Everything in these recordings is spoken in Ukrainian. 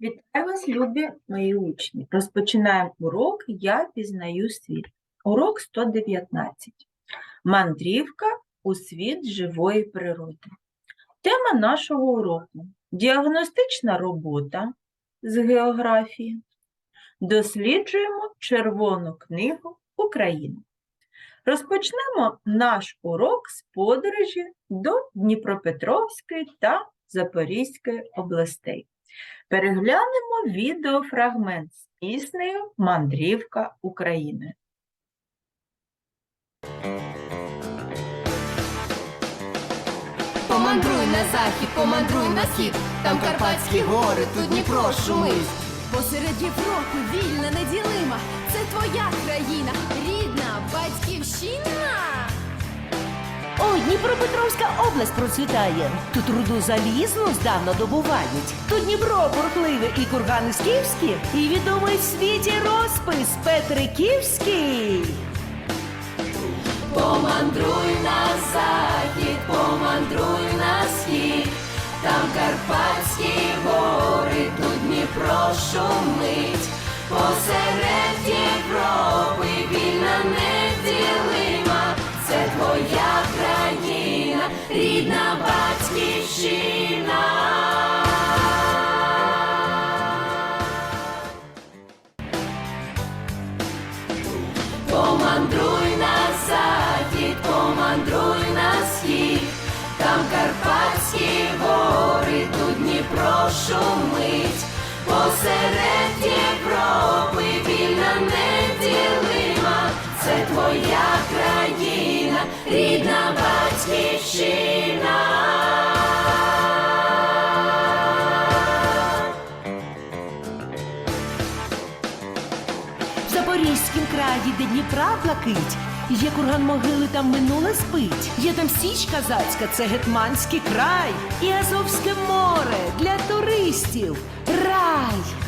Вітаю вас, любі мої учні. Розпочинаємо урок Я пізнаю світ. Урок 119. Мандрівка у світ живої природи. Тема нашого уроку діагностична робота з географії. Досліджуємо Червону книгу України. Розпочнемо наш урок з подорожі до Дніпропетровської та Запорізької областей. Переглянемо відеофрагмент з піснею Мандрівка України. Помандруй на захід, помандруй на схід, там Карпатські гори, тут Дніпро шумить. Посеред Європи вільна, неділима. Це твоя країна, рідна батьківщина. Ой, Дніпропетровська область процвітає. Тут руду залізну здавна добувають. Тут Дніпро бурхливе і кургани скіфські, і відомий в світі розпис Петриківський. Помандруй на захід, помандруй на схід, там Карпатські гори, тут Дніпро шумить. Посеред Європи вільна неділима, рідна батьківщина. Помандруй на захід, помандруй на схід, там Карпатські гори, тут Дніпро шумить, посеред Європи вільна неділима, це твоя країна, рідна батьківщина. В Запорізькім краї, де Дніпра плакить, є курган могили, там минуле спить. Є там Січ Казацька, це Гетманський край, і Азовське море для туристів. Рай!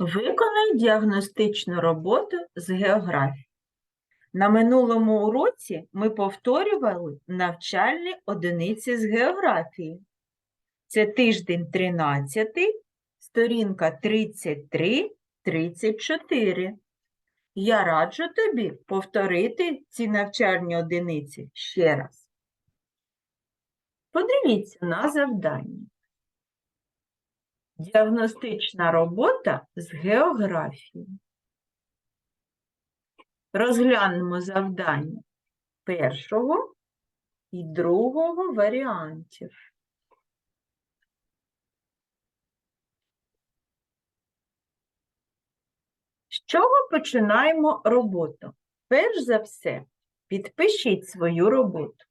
Виконай діагностичну роботу з географії. На минулому уроці ми повторювали навчальні одиниці з географії. Це тиждень 13, сторінка 33-34. Я раджу тобі повторити ці навчальні одиниці ще раз. Подивіться на завдання. Діагностична робота з географії. Розглянемо завдання першого і другого варіантів. З чого починаємо роботу? Перш за все, підпишіть свою роботу.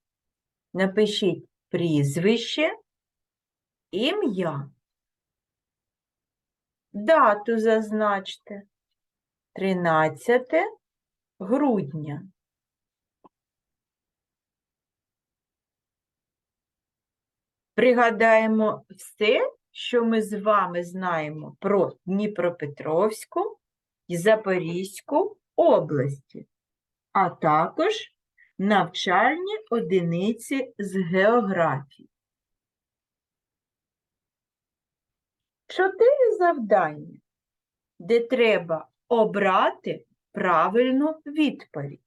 Напишіть прізвище, ім'я. Дату зазначте 13 грудня. Пригадаємо все, що ми з вами знаємо про Дніпропетровську і Запорізьку області, а також навчальні одиниці з географії. Чотири завдання, де треба обрати правильну відповідь.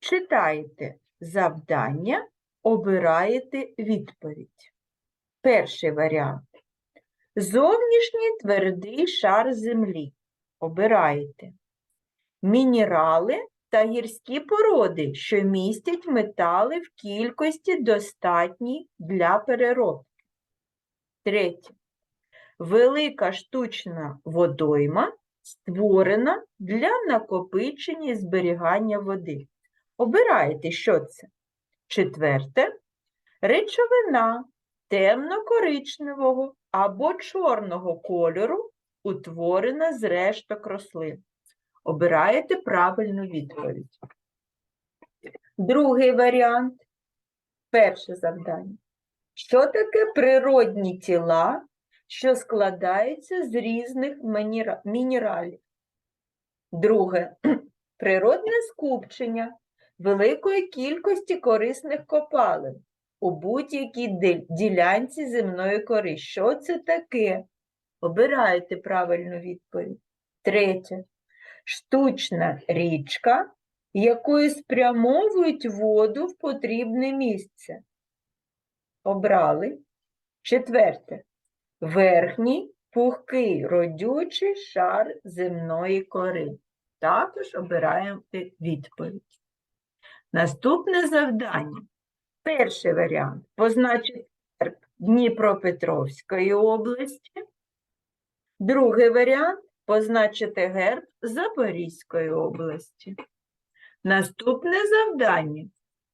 Читайте завдання, обираєте відповідь. Перший варіант. Зовнішній твердий шар землі. Обираєте. Мінерали та гірські породи, що містять метали в кількості достатній для переробки. Третє. Велика штучна водойма створена для накопичення і зберігання води. Обираєте, що це? Четверте речовина темно-коричневого або чорного кольору, утворена з решток рослин. Обираєте правильну відповідь. Другий варіант. Перше завдання. Що таке природні тіла, що складаються з різних мінералів? Друге. Природне скупчення великої кількості корисних копалин у будь-якій ділянці земної кори. Що це таке? Обирайте правильну відповідь. Третє. Штучна річка, якою спрямовують воду в потрібне місце. Обрали. Четверте. Верхній пухкий родючий шар земної кори. Також обираємо відповідь. Наступне завдання. Перший варіант. Позначити герб Дніпропетровської області. Другий варіант позначити герб Запорізької області. Наступне завдання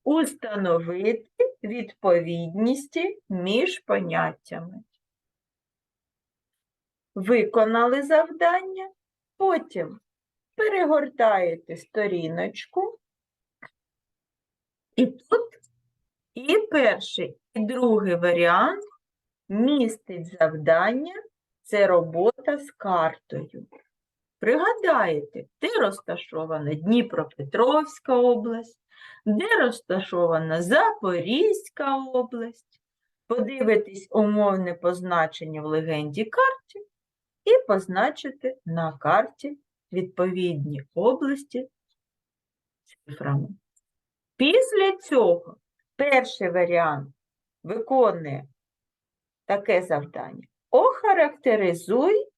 установити відповідність між поняттями. Виконали завдання, потім перегортаєте сторіночку, і тут і перший, і другий варіант містить завдання це робота з картою. Пригадаєте, де розташована Дніпропетровська область, де розташована Запорізька область. Подивитись умовне позначення в легенді карті і позначити на карті відповідні області цифрами. Після цього перший варіант виконує таке завдання. Охарактеризуй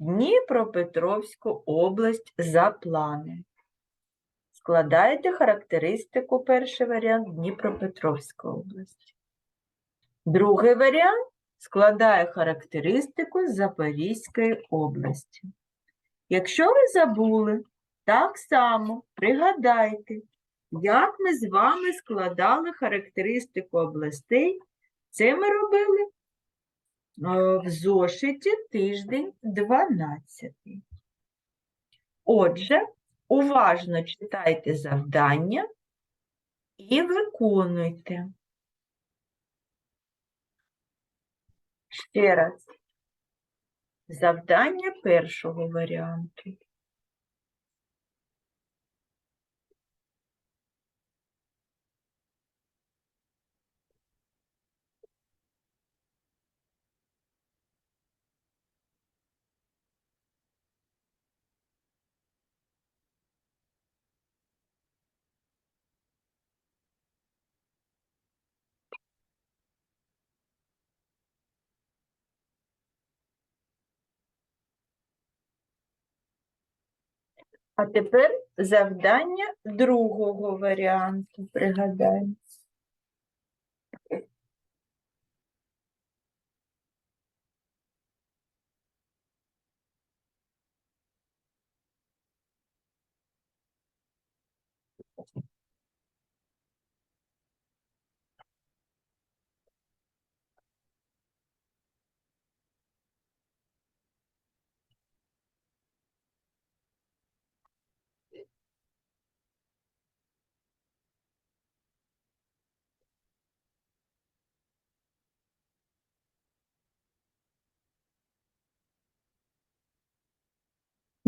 Дніпропетровську область за плани. Складаєте характеристику, перший варіант Дніпропетровська область. Другий варіант складає характеристику Запорізької області. Якщо ви забули, так само пригадайте, як ми з вами складали характеристику областей. Це ми робили в зошиті тиждень 12. Отже, уважно читайте завдання і виконуйте. Ще раз. Завдання першого варіанту. А тепер завдання другого варіанту. Пригадаємо.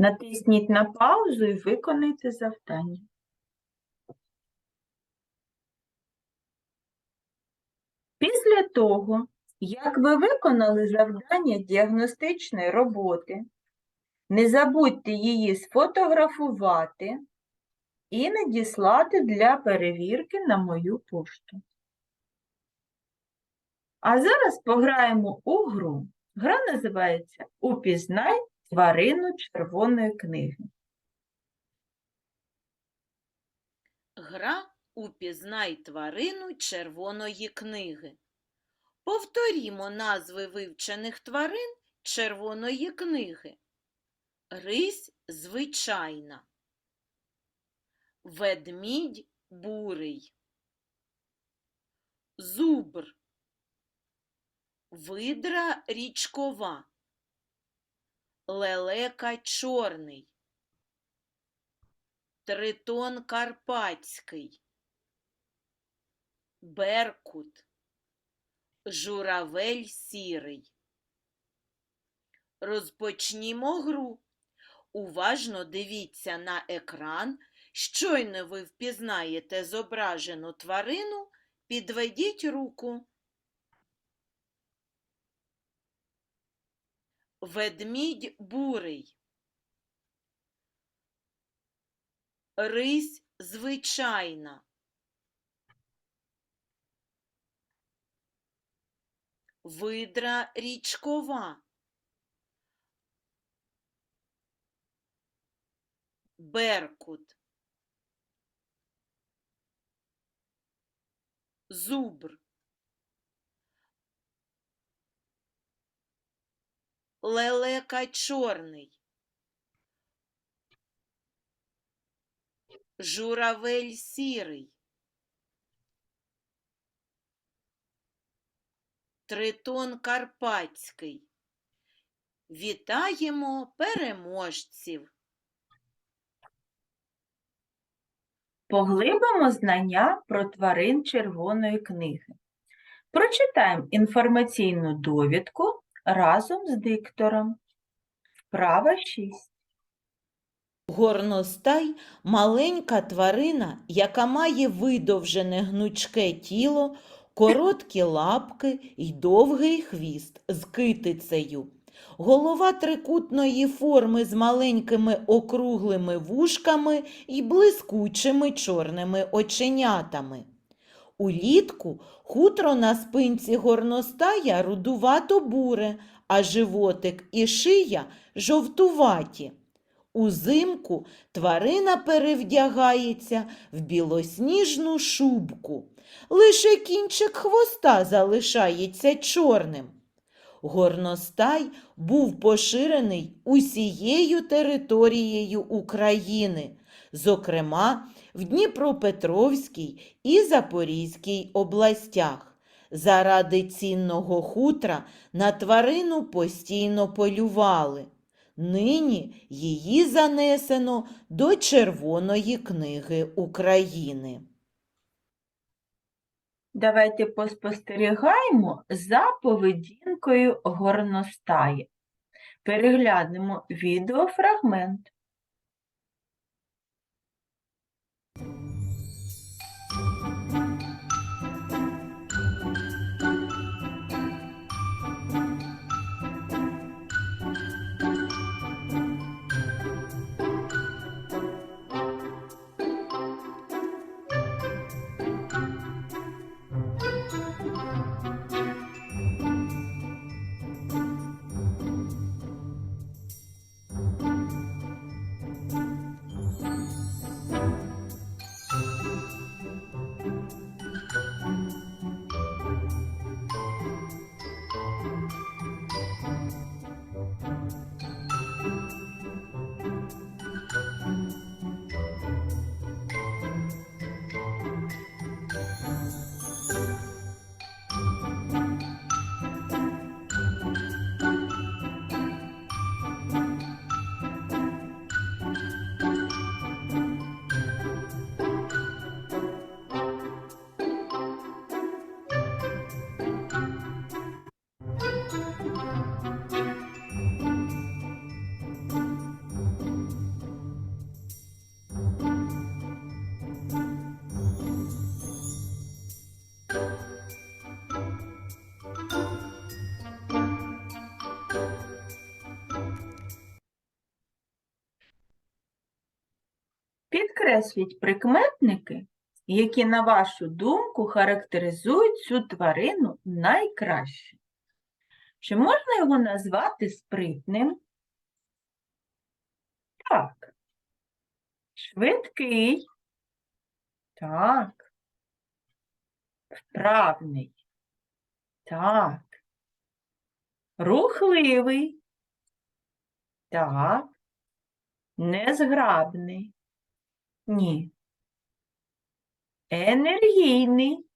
Натисніть на паузу і виконайте завдання. Після того, як ви виконали завдання діагностичної роботи, не забудьте її сфотографувати і надіслати для перевірки на мою пошту. А зараз пограємо у гру. Гра називається Упізнай тварину червоної книги. Гра «Упізнай тварину червоної книги». Повторімо назви вивчених тварин червоної книги. Рись звичайна. Ведмідь бурий. Зубр. Видра річкова. Лелека чорний. Тритон карпатський. Беркут. Журавель сірий. Розпочнімо гру. Уважно дивіться на екран. Щойно ви впізнаєте зображену тварину, підведіть руку. Ведмідь бурий. Рись звичайна. Видра річкова. Беркут. Зубр. Лелека чорний. Журавель сірий. Тритон карпатський. Вітаємо переможців! Поглибимо знання про тварин червоної книги. Прочитаємо інформаційну довідку разом з диктором. Вправа 6. Горностай – маленька тварина, яка має видовжене гнучке тіло, короткі лапки й довгий хвіст з китицею. Голова трикутної форми з маленькими округлими вушками й блискучими чорними оченятами. Улітку хутро на спинці горностая рудувато-буре, а животик і шия жовтуваті. Узимку тварина перевдягається в білосніжну шубку. Лише кінчик хвоста залишається чорним. Горностай був поширений усією територією України, зокрема в Дніпропетровській і Запорізькій областях. Заради цінного хутра на тварину постійно полювали. Нині її занесено до Червоної книги України. Давайте поспостерігаємо за поведінкою горностаї. Переглянемо відеофрагмент. Thank you. Підкресліть прикметники, які, на вашу думку, характеризують цю тварину найкраще. Чи можна його назвати спритним? Так. Швидкий. Так. Вправний. Так. Рухливий. Так. Незграбний. Ні. Енергійний.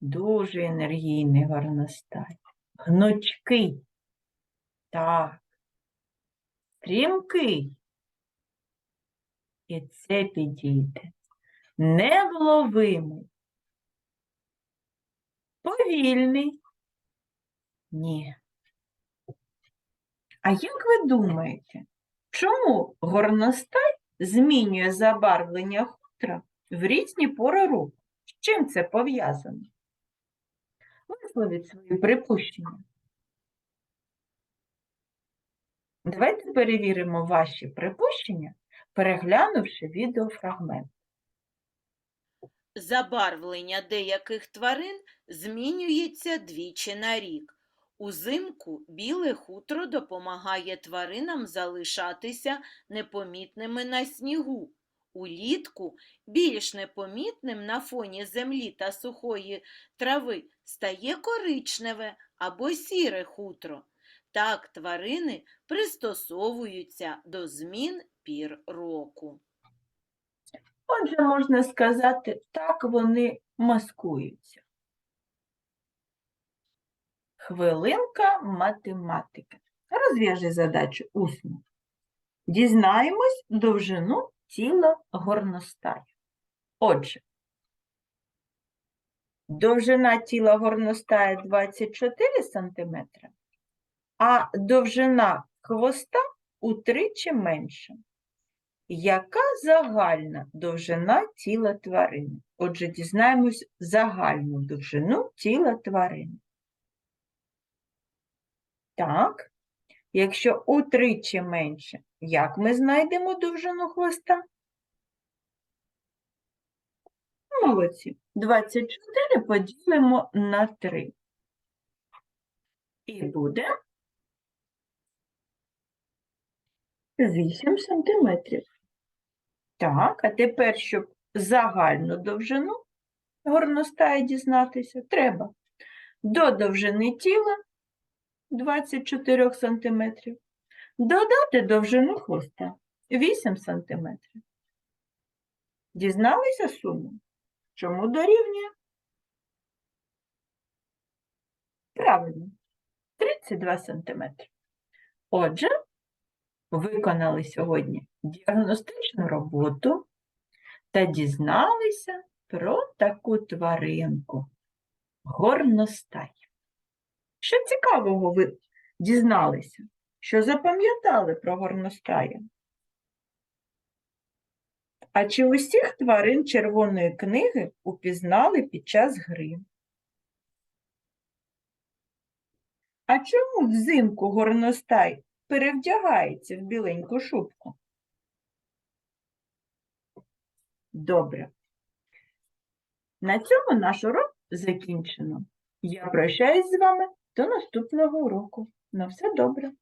Дуже енергійний горностай. Гнучкий. Так. Стрімкий. І це підійде. Невловимий. Повільний. Ні. А як ви думаєте, чому горностай змінює забарвлення хутра в різні пори року? З чим це пов'язано? Висловіть свої припущення. Давайте перевіримо ваші припущення, переглянувши відеофрагмент. Забарвлення деяких тварин змінюється двічі на рік. Узимку біле хутро допомагає тваринам залишатися непомітними на снігу. Улітку більш непомітним на фоні землі та сухої трави стає коричневе або сіре хутро. Так тварини пристосовуються до змін пір року. Отже, можна сказати, так вони маскуються. Хвилинка математики. Розв'яжи задачу усно. Дізнаємось довжину тіла горностаю. Отже, довжина тіла горностая 24 см, а довжина хвоста утричі менша. Яка загальна довжина тіла тварини? Отже, дізнаємось загальну довжину тіла тварини. Так, якщо утричі менше, як ми знайдемо довжину хвоста? Молодці. 24 поділимо на 3. І буде 8 сантиметрів. Так, а тепер, щоб загальну довжину горностаї дізнатися, треба до довжини тіла 24 см додати довжину хвоста 8 см. Дізналися суму? Чому дорівнює? Правильно, 32 см. Отже, виконали сьогодні діагностичну роботу та дізналися про таку тваринку горностай. Що цікавого ви дізналися? Що запам'ятали про горностая? А чи усіх тварин червоної книги упізнали під час гри? А чому взимку горностай перевдягається в біленьку шубку? Добре. На цьому наш урок закінчено. Я прощаюсь з вами до наступного уроку. На все добре.